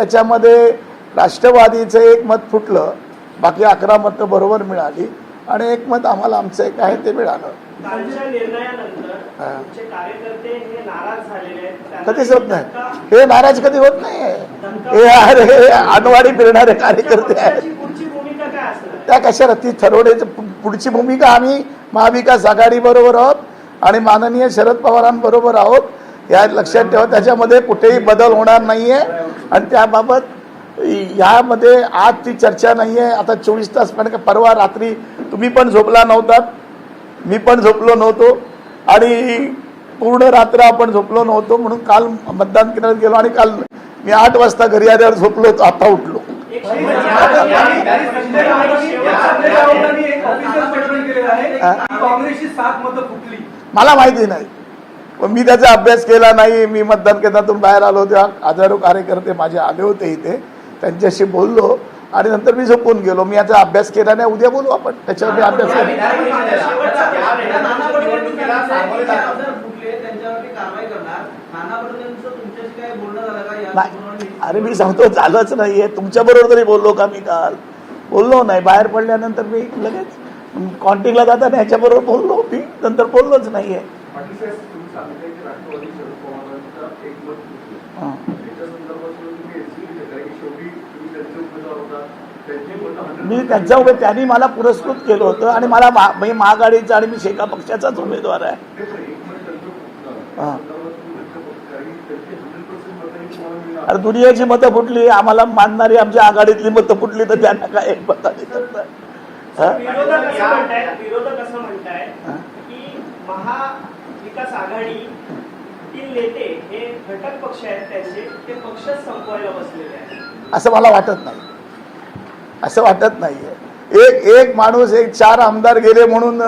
त्याच्यामध्ये राष्ट्रवादीचं एक मत फुटलं बाकी अकरा मतं बरोबर मिळाली आणि एक मत आम्हाला आमचं एक आहे ते मिळालं. कधीच होत नाही. हे नाराज कधी होत नाही हे अरे अनवाडी फिरणारे कार्यकर्ते आहेत. त्या कशाला? ती ठरवण्याची पुढची भूमिका आम्ही महाविकास आघाडी बरोबर आहोत आणि माननीय शरद पवारांबरोबर आहोत. या लक्षात ठेवा त्याच्यामध्ये कुठेही बदल होणार नाहीये. आणि त्याबाबत यामध्ये आज ती चर्चा नाहीये. आता चोवीस तास पण परवा रात्री तुम्ही पण झोपला नव्हतात मी पण झोपलो नव्हतो. आणि पूर्ण रात्र आपण झोपलो नव्हतो. म्हणून काल मतदान केंद्रात गेलो आणि काल मी आठ वाजता घरी आल्यावर झोपलो होतो. आता उठलो. आहे. मला माहिती नाही. पण मी त्याचा अभ्यास केला नाही मी मतदान केंद्रातून बाहेर आलो तेव्हा हजारो कार्यकर्ते माझे आले होते इथे त्यांच्याशी बोललो आणि नंतर मी झोपून गेलो. मी याचा अभ्यास केला नाही उद्या बोलू आपण. त्याच्यावर मी अभ्यास नाही. अरे मी सांगतो झालंच नाहीये. तुमच्या बरोबर तरी बोललो का मी काल? बोललो नाही. बाहेर पडल्यानंतर मी लगेच कॉन्टिंगला जाताना ह्याच्याबरोबर बोललो मी नंतर बोललोच नाहीये. पाटील साहेब तुम्ही सांगितलं की राष्ट्रवादी शरद पवारांचा एक मत फुटलं. हं. त्याच्या संदर्भात सुद्धा तुम्ही एससी घेतलाय की शेवटी तुम्ही त्यांचे उमेदवार होता त्यांची मतं 100% मी त्यांच्या उभे त्यांनी मला पुरस्कृत केलं होतं आणि मला महा- मी महाआघाडीचा आणि मी शेका पक्षाचाच उमेदवार आहे ते पण एक मत त्यांचं फुटलं. हां. त्या संदर्भात तुम्ही त्यांच्या पक्ष- कारण की त्यांची 100% मतं ही तुम्हाला मिळणार. अरे दुनियाची मतं फुटली आम्हाला मानणारी आमच्या आघाडीतली मतं फुटली तर त्यांना काय एक मताने करतात महाविकास आघाडीतील नेते हे घटक पक्ष आहेत त्यांचे ते पक्षच संपवायला बसलेले आहेत. असं मला वाटत नाही. असं वाटत नाहीये. एक एक माणूस एक चार आमदार गेले म्हणून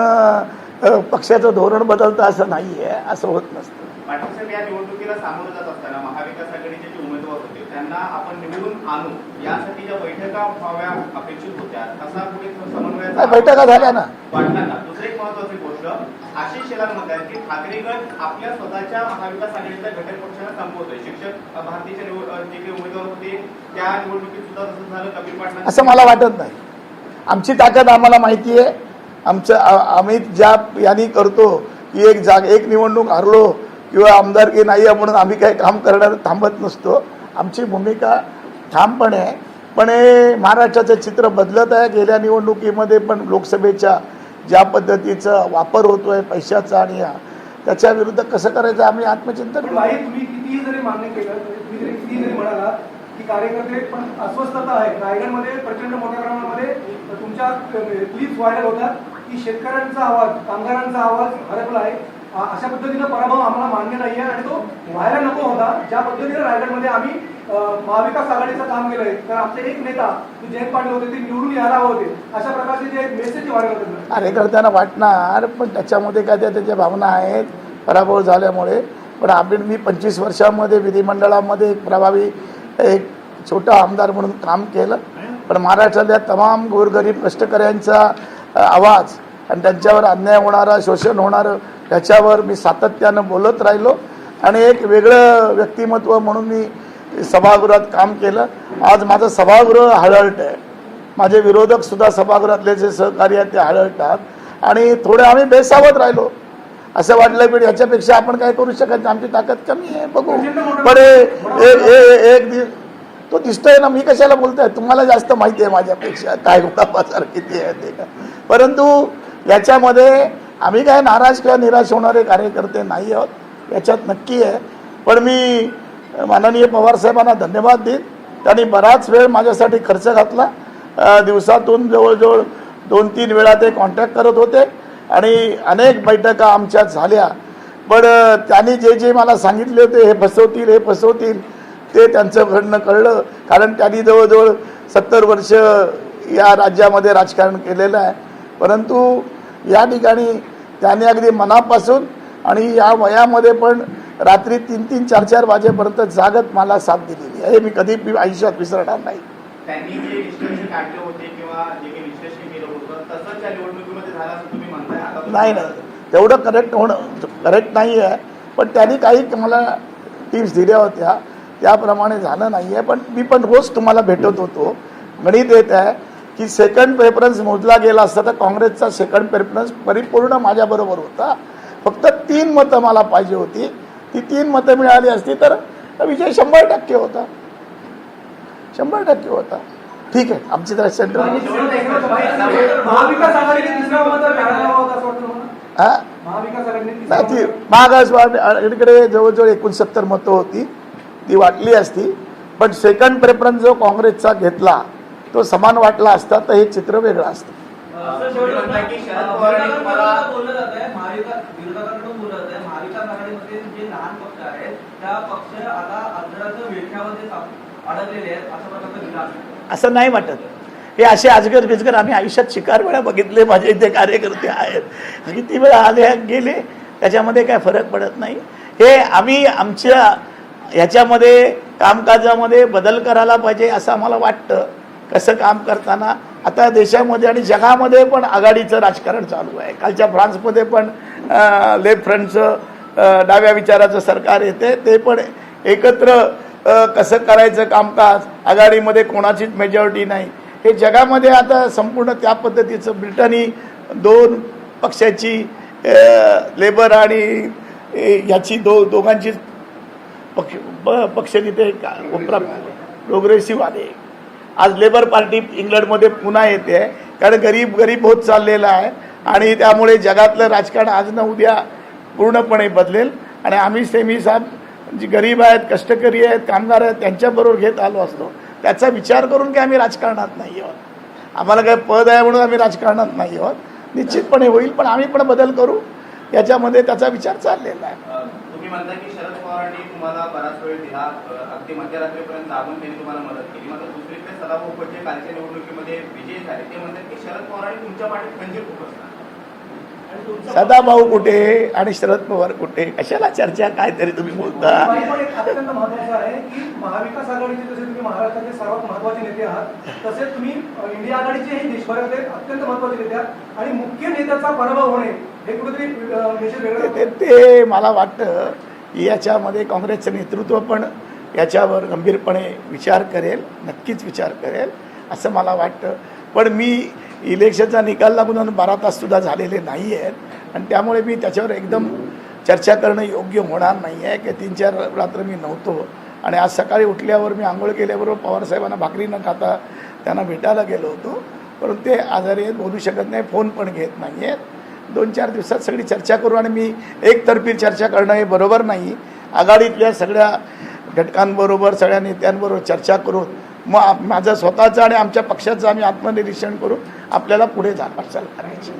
पक्षाचं धोरण बदलतं असं नाहीये. असं होत नसतं. पाटील साहेब या निवडणुकीला सामोरं जात असताना महाविकास आघाडीचे जे उमेदवार होते त्यांना आपण निवडून आणू. यासाठी ज्या बैठका व्हाव्या अपेक्षित होत्या झाल्या ना. वाटला दुसरी एक महत्वाची गोष्ट आशिष शेलार म्हणतात की ठाकरे गट आपल्या स्वतःच्या महाविकास आघाडीच्या घटक पक्षाला संपवतोय. शिक्षक भारतीचे जे काही उमेदवार होते त्या निवडणुकीत सुद्धा तसं झालं. कपिल असं मला वाटत नाही. आमची ताकद आम्हाला माहिती आहे. आमचं आम्ही ज्या यांनी करतो की एक जाग एक निवडणूक हरलो किंवा आमदारकी नाही आहे म्हणून आम्ही काही काम करणार थांबत नसतो. आमची भूमिका ठामपणे आहे. पण हे महाराष्ट्राचं चित्र बदलत आहे. गेल्या निवडणुकीमध्ये पण लोकसभेच्या ज्या पद्धतीचा वापर होतो आहे पैशाचा आणि या त्याच्या विरुद्ध कसं करायचं आम्ही आत्मचिंतन तुम्ही जरी केलं म्हणाला की कार्यकर्ते पण अस्वस्थता आहे रायगडमध्ये प्रचंड मोठ्या प्रमाणामध्ये तुमच्या क्लिप्स व्हायरल होतात की शेतकऱ्यांचा आवाज कामगारांचा आवाज हरपला आहे अशा पद्धतीनं पराभव आम्हाला मान्य नाही आहे आणि तो व्हायला नको होता. ज्या पद्धतीने रायगडमध्ये आम्ही महाविकास आघाडीचं काम केलंय. तर आमचे एक नेता जयंत पाटील होते ते निवडून यायला होते. अशा प्रकारचे जे मेसेज कार्यकर्त्यांना वाटणार पण त्याच्यामध्ये काय त्या त्याच्या भावना आहेत. पराभव झाल्यामुळे. पण आम्ही मी पंचवीस वर्षामध्ये विधिमंडळामध्ये एक प्रभावी एक छोटा आमदार म्हणून काम केलं. पण महाराष्ट्रातल्या तमाम गोरगरीब कष्टकऱ्यांचा आवाज आणि त्यांच्यावर अन्याय होणारा शोषण होणारं त्याच्यावर मी सातत्यानं बोलत राहिलो. आणि एक वेगळं व्यक्तिमत्व म्हणून मी सभागृहात काम केलं. आज माझं सभागृह हळहळत आहे. माझे विरोधक सुद्धा सभागृहातले जे सहकारी आहेत ते हळहळतात आणि थोडे आम्ही बेसावत राहिलो. असं वाटलं पण याच्यापेक्षा आपण काय करू शकत नाही. आमची ताकद कमी आहे. बघू. पण एक दिवस तो दिसतोय ना मी कशाला बोलतोय? तुम्हाला जास्त माहिती आहे माझ्यापेक्षा. काय होता बाजार किती आहे ते का? परंतु याच्यामध्ये आम्ही काय नाराज किंवा निराश होणारे कार्यकर्ते नाही आहोत. याच्यात नक्की आहे. पण मी माननीय पवार साहेबांना धन्यवाद देईन. त्यांनी बराच वेळ माझ्यासाठी खर्च घातला. दिवसातून जवळजवळ दोन तीन वेळा ते कॉन्टॅक्ट करत होते आणि अनेक बैठका आमच्या झाल्या. पण त्यांनी जे जे मला सांगितले होते हे फसवतील हे फसवतील ते त्यांचं घडणं कळलं. कारण त्यांनी जवळजवळ सत्तर वर्ष या राज्यामध्ये राजकारण केलेलं आहे. परंतु या ठिकाणी त्याने अगदी मनापासून आणि या वयामध्ये पण रात्री तीन तीन चार चार वाजेपर्यंत जागत मला साथ दिलेली आहे. हे मी कधी आयुष्यात विसरणार नाही. नाही नाही. तेवढं करेक्ट होणं करेक्ट नाही आहे. पण त्यांनी काही मला टिप्स दिल्या होत्या. त्याप्रमाणे झालं नाही आहे पण मी पण रोज तुम्हाला भेटत होतो. गणित येत आहे की सेकंड प्रेफरन्स मोजला गेला असता तर काँग्रेसचा सेकंड प्रेफरन्स परिपूर्ण माझ्याबरोबर होता. फक्त तीन मतं मला पाहिजे होती. ती तीन मतं मिळाली असती तर विजय शंभर टक्के होता. शंभर टक्के होता. ठीक आहे आमची तर महाविकास महाविकास तिसरा नाही ती आघाडीकडे जवळजवळ एकोणसत्तर मतं होती. ती वाटली असती. पण सेकंड प्रेफरन्स जो काँग्रेसचा घेतला तो समान वाटला असता तर हे चित्र वेगळं असतं. असं तुम्ही म्हणताय की शरद पवारांनी तुम्हाला विरोधकांकडून बोललं जात आहे महाविकास विरोधकांकडून बोललं जात आहे. महाविकास आघाडीमध्ये जे लहान पक्ष आहेत त्या पक्ष आता आंध्राच्या विळख्यामध्ये साप- अडकलेले आहेत अशा प्रकारचा विधान असं नाही वाटत. हे असे अजगर बिजगर आम्ही आयुष्यात शिकार वेळा बघितले माझे इथे कार्यकर्ते आहेत. किती वेळा आले गेले त्याच्यामध्ये काय फरक पडत नाही. हे आम्ही आमच्या ह्याच्यामध्ये कामकाजामध्ये बदल करायला पाहिजे असं आम्हाला वाटतं. कसं काम करताना आता देशामध्ये आणि जगामध्ये पण आघाडीचं राजकारण चालू आहे. कालच्या फ्रान्समध्ये पण लेफ्ट फ्रंटचं डाव्या विचाराचं सरकार येते ते पण एकत्र कसं करायचं कामकाज आघाडीमध्ये कोणाचीच मेजॉरिटी नाही. हे जगामध्ये आता संपूर्ण त्या पद्धतीचं ब्रिटनी दोन पक्षाची लेबर आणि ह्याची दो दोघांचीच पक्ष ब- पक्ष तिथे प्रोग्रेसिव्ह आले. आज लेबर पार्टी इंग्लंडमध्ये पुन्हा येते आहे. कारण गरीब गरीब होत चाललेला आहे. आणि त्यामुळे जगातलं राजकारण आज न उद्या पूर्णपणे बदलेल. आणि आम्ही सेमी साहेब जी गरीब आहेत कष्टकरी आहेत कामगार आहेत त्यांच्याबरोबर घेत आलो असतो. त्याचा विचार करून की आम्ही राजकारणात नाही आहोत. आम्हाला काय पद आहे म्हणून आम्ही राजकारणात नाही आहोत. निश्चितपणे होईल पण आम्ही पण बदल करू. याच्यामध्ये त्याचा विचार चाललेला आहे. तुम्ही म्हणता की शरद पवारांनी तुम्हाला बराच वेळ दिला अगदी मध्यरात्रीपर्यंत जागून त्यांनी तुम्हाला मदत केली. मात्र दुसरीकडे सदाभाऊ खोचे कालच्या निवडणुकीमध्ये विजयी झाले. ते म्हणतात की शरद पवारांनी तुमच्या पाठीत खंजीर खूप असतात सदाभाऊ कुठे आणि शरद पवार कुठे? कशाला चर्चा काय तरी तुम्ही बोलता? बाई पण एक अत्यंत महत्वाचं आहे की महाविकास आघाडीचे जसे तुम्ही महाराष्ट्राचे सर्वात महत्त्वाचे नेते आहात तसेच तुम्ही इंडिया देशभरातले अत्यंत महत्त्वाचे नेते आहात आणि मुख्य नेत्याचा पराभव होणे हे कुठेतरी ते मला वाटतं की याच्यामध्ये काँग्रेसचं नेतृत्व पण याच्यावर गंभीरपणे विचार करेल नक्कीच विचार करेल असं मला वाटतं. पण मी इलेक्शनचा निकाल लागून बारा बारा ताससुद्धा झालेले नाही आहेत आणि त्यामुळे मी त्याच्यावर एकदम चर्चा करणं योग्य होणार नाही आहे की तीन चार रात्र मी नव्हतो. आणि आज सकाळी उठल्यावर मी आंघोळ केल्याबरोबर पवारसाहेबांना भाकरी न खाता त्यांना भेटायला गेलो होतो. परंतु ते आजारी आहेत बोलू शकत नाही फोन पण घेत नाही आहेत दोन चार दिवसात सगळी चर्चा करू आणि मी एकतर्फी चर्चा करणं हे बरोबर नाही. आघाडीतल्या सगळ्या घटकांबरोबर सगळ्या नेत्यांबरोबर चर्चा करून मग माझं स्वतःचं आणि आमच्या पक्षाचं आम्ही आत्मनिरीक्षण करून आपल्याला पुढे जा वाटचाल करायची.